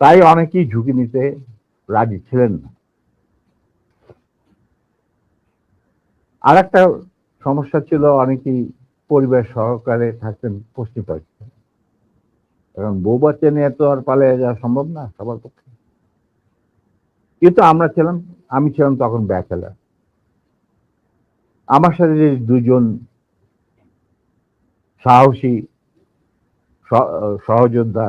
তাই অনেকেই ঝুঁকি নিতে রাজি ছিলেন না। আর একটা সমস্যা ছিল, অনেকেই পরিবার সহকারে থাকতেন পশ্চিম পাকিস্তান। কারণ বউ বাচ্চা নিয়ে তো আর পালিয়ে যাওয়া সম্ভব না সবার পক্ষে। কিন্তু আমরা ছিলাম, আমি ছিলাম তখন ব্যাচেলার। আমার সাথে যে দুজন সাহসী সহযোদ্ধা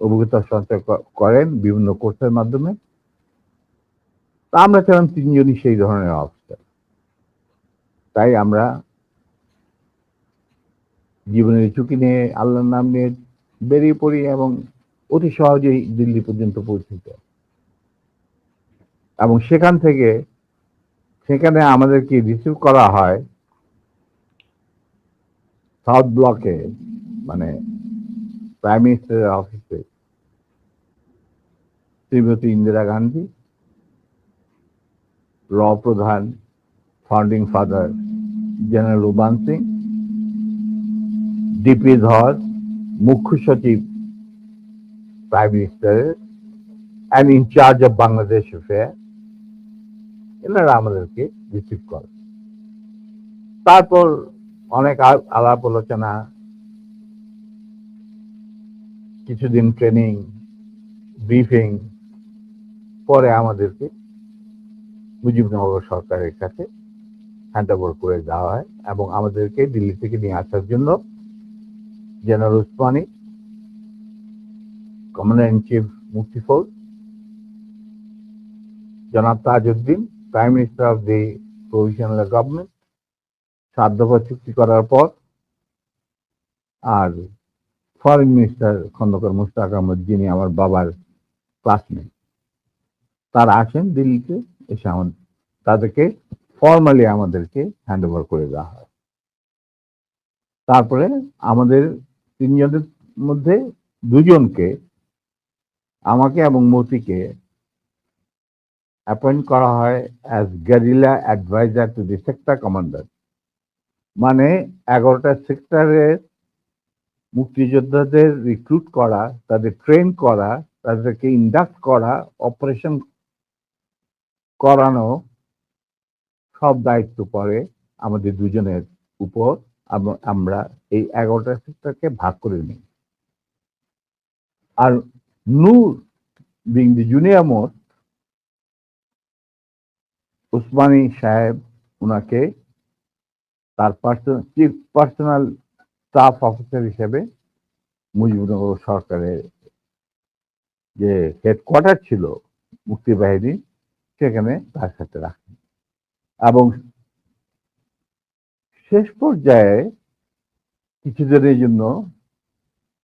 অভিজ্ঞতা সঞ্চয় করেন বিভিন্ন কোর্সের মাধ্যমে। তা আমরা ছিলাম তিনজনই সেই ধরনের অফিসার তাই আমরা জীবনের ঝুঁকি নিয়ে, আল্লাহর নাম নিয়ে বেরিয়ে পড়ি এবং অতি সহজেই দিল্লি পর্যন্ত পৌঁছে এবং সেখান থেকে, সেখানে আমাদেরকে রিসিভ করা হয় সাউথ ব্লকে মানে প্রাইম মিনিস্টারের অফিসে শ্রীমতী ইন্দিরা গান্ধী, র প্রধান founding father general Uban Singh DP Dhar, মুখ্য সচিব প্রাইম মিনিস্টারের and incharge of Bangladesh affair এনারা আমাদেরকে রিসিভ করে তারপর অনেক আলাপ আলোচনা কিছুদিন ট্রেনিং ব্রিফিং পরে আমাদেরকে মুজিবনগর সরকারের কাছে হ্যান্ড ওভার করে দেওয়া হয় এবং আমাদেরকে দিল্লি থেকে নিয়ে আসার জন্য general Osmani commander in chief Mukti Fauj জনাব Tajuddin prime minister of the provisional government সাত চুক্তি করার পর আর ফরেন মিনিস্টার খন্দকার মুশতাক আহমদ, যিনি আমার বাবার ক্লাসমেট তারা আসেন দিল্লিতে, এসে আমার, তাদেরকে ফর্মালি আমাদেরকে হ্যান্ড ওভার করে দেওয়া হয়। তারপরে আমাদের তিনজনের মধ্যে দুজনকে, আমাকে এবং মতিকে অ্যাপয়েন্ট করা হয় as guerrilla adviser to the sector commander মানে এগারোটা সেক্টরের মুক্তিযোদ্ধাদের রিক্রুট করা, তাদের ট্রেন করা, তাদেরকে ইন্ডাক্ট করা অপারেশন করানো সব দায়িত্ব পড়ে আমাদের দুজনের উপর আমরা এই এগারোটা সেক্টরকে ভাগ করে নিই। আর Nur being the junior most Osmani সাহেব উনাকে তার personal chief personal staff officer হিসেবে মুজিবনগর সরকারের যে হেডকোয়ার্টার ছিল মুক্তিবাহিনী সেখানে তার সাথে রাখেন এবং শেষ পর্যায়ে কিছুদিনের জন্য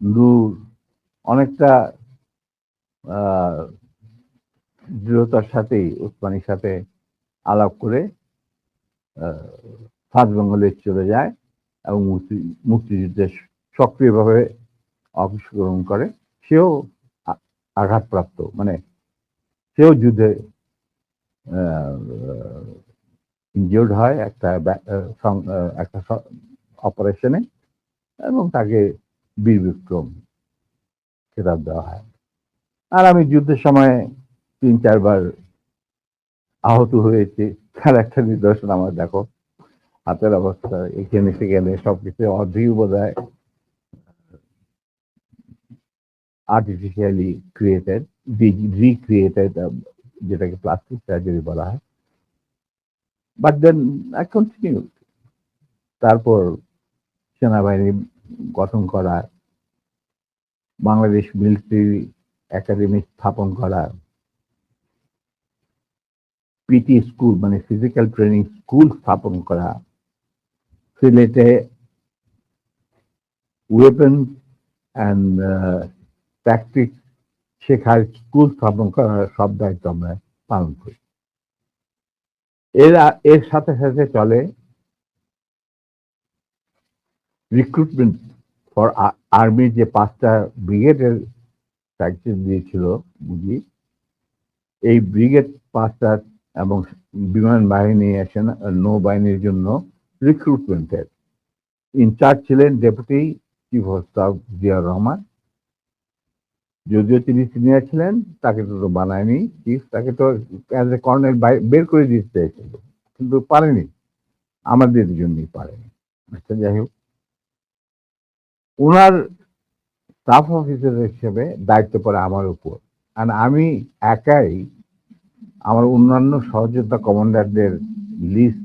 নূর অনেকটা দৃঢ়তার সাথেই উসমানির সাথে আলাপ করে সাত বেঙ্গলে চলে যায়। এবং মুক্তি মুক্তিযুদ্ধে সক্রিয়ভাবে অংশগ্রহণ করে, সেও আঘাতপ্রাপ্ত মানে সেও যুদ্ধে ইনজিওর্ড হয় একটা একটা অপারেশনে এবং তাকে বীর বিক্রম খেতাব দেওয়া হয়। আর আমি যুদ্ধের সময় তিন, চারবার আহত হয়েছি, তার একটা নিদর্শন আমার দেখো। হাতের অবস্থা, এখানে সেখানে সবকিছু অর্ধেক বোধ হয় আর্টিফিশিয়ালি ক্রিয়েটেড রিক্রিয়েটেড যেটাকে প্লাস্টিক সার্জারি বলা হয়। বাট দেন আই কন্টিনিউ তারপর সেনাবাহিনী গঠন করা, বাংলাদেশ মিলিটারি একাডেমি স্থাপন করা পিটি স্কুল মানে ফিজিক্যাল ট্রেনিং স্কুল স্থাপন করা সিলেটে ওয়েপন অ্যান্ড ট্যাকটিক শেখার স্কুল স্থাপন করার সব দায়িত্ব আমরা পালন করি। এর এর সাথে সাথে চলে রিক্রুটমেন্ট ফর আর্মির যে পাঁচটা ব্রিগেডের প্র্যাকটিস দিয়েছিল বুঝি এই ব্রিগেড পাঁচটা এবং বিমান বাহিনী সেনা নৌবাহিনীর জন্য রিক্রুটমেন্টের ইনচার্জ ছিলেন deputy chief of staff Zia Rahman. যদিও তিনি সিনিয়র ছিলেন, তাকে তো তো বানায়নি চিফ তাকে তো অ্যাজ এ কর্নেল বের করে দিতে চেয়েছিল কিন্তু পারেনি। আমাদের জন্যই পারেনি। আচ্ছা যাই হোক। ওনার স্টাফ অফিসার হিসেবে দায়িত্ব পড়ে আমার উপর। আর আমি একাই আমার অন্যান্য সহযোদ্ধা কমান্ডারদের লিস্ট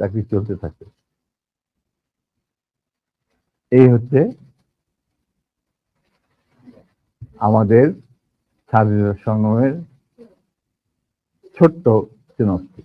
চাকরি চলতে থাকে। এই হচ্ছে আমাদের স্বাধীনতা সংগ্রামের ছোট্ট চিনস্তি